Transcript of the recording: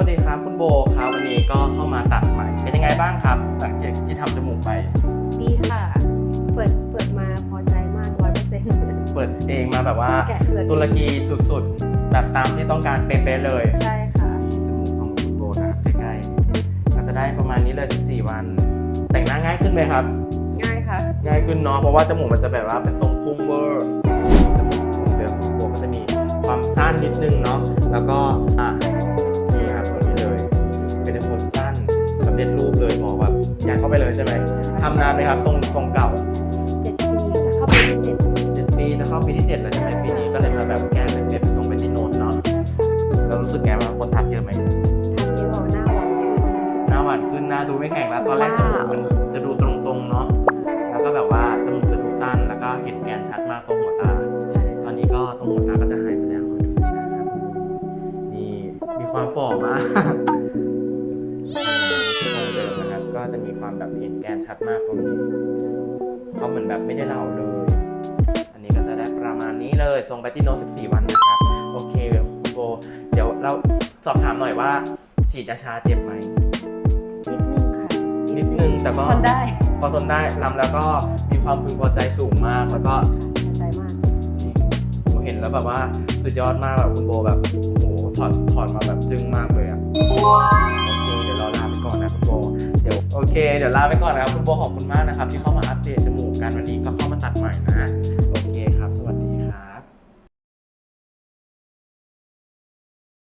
วัสดีครับคุณโบครับวันนี้ก็เข้ามาตัดใหม่ เป็นยังไงบ้างครับ หลังจากที่ทำจมูกไป ดีค่ะ เปิดเปิดมาพอใจมากร้อยเปอร์เซ็นต์เปิดเองมาแบบว่าแกะเปลือกตุรกีสุดๆ แบบตามที่ต้องการเป๊ะๆเลยใช่ค่ะนี่จมูกทรงคุณโบนะครับใกล้ๆก็จะได้ประมาณนี้เลย 14 วัน แต่งหน้าง่ายขึ้นไหมครับ ง่ายค่ะง่ายขึ้นเนาะเพราะว่าจมูกมันจะแบบว่าเป็นทรงพุ่งเวอร์จมูกทรงเดิมของโบก็จะมีความสั้นนิดนึงเนาะแล้วก็อะ เป็นจะคนสั้นสำเร็จรูปเลยหมอแบบยัดเข้าไปเลยใช่ไหมทำนานไหมครับทรงทรงเก่าเจ็ดปีจะเข้าไปที่เจ็ดเจ็ดปีจะเข้าปีที่เจ็ดแล้วใช่ไหมปีนี้ก็เลยมาแบบแก้เป็นเป็นทรงเป็นติโนนเนาะเรารู้สึกไงว่างคนทักเยอะไหมทำเยอะกว่าหน้าหวานขึ้นหน้าหวานขึ้นหน้าดูไม่แข็งแล้วตอนแรกจมูกมันจะดูตรงๆเนาะแล้วก็แบบว่าจมูกจะดูสั้นแล้วก็เห็นแกนชัดมากตรงหัวตา ตอนนี้ก็ตรงหัวตาก็จะหายไปแล้วขอดูนะครับนี่มีความฝ่อมาก จะมีความแบบเห็นแกนชัดมากตรงนี้เขาเหมือนแบบไม่ได้เหล่าเลย อันนี้ก็จะได้ประมาณนี้เลยทรงแบตติโน14 วันนะครับ โอเคคุณโบเดี๋ยวเราสอบถามหน่อยว่า ฉีดยาชาเจ็บไหมนิดนึงค่ะ นิดนึงแต่ก็ทนได้ พอทนได้ลำแล้วก็มีความพึงพอใจสูงมากแล้วก็พอใจมากจริงผมเห็นแล้วแบบว่าสุดยอดมากแบบคุณโบแบบโอ้โหถอดถอดมาแบบจึ้งมากเลยอะ เดี๋ยวโอเค เดี๋ยวลาไปก่อนนะครับ คุณโบขอบคุณมากนะครับ ที่เข้ามาอัปเดตจมูกกันวันนี้ก็เข้ามาตัดใหม่นะ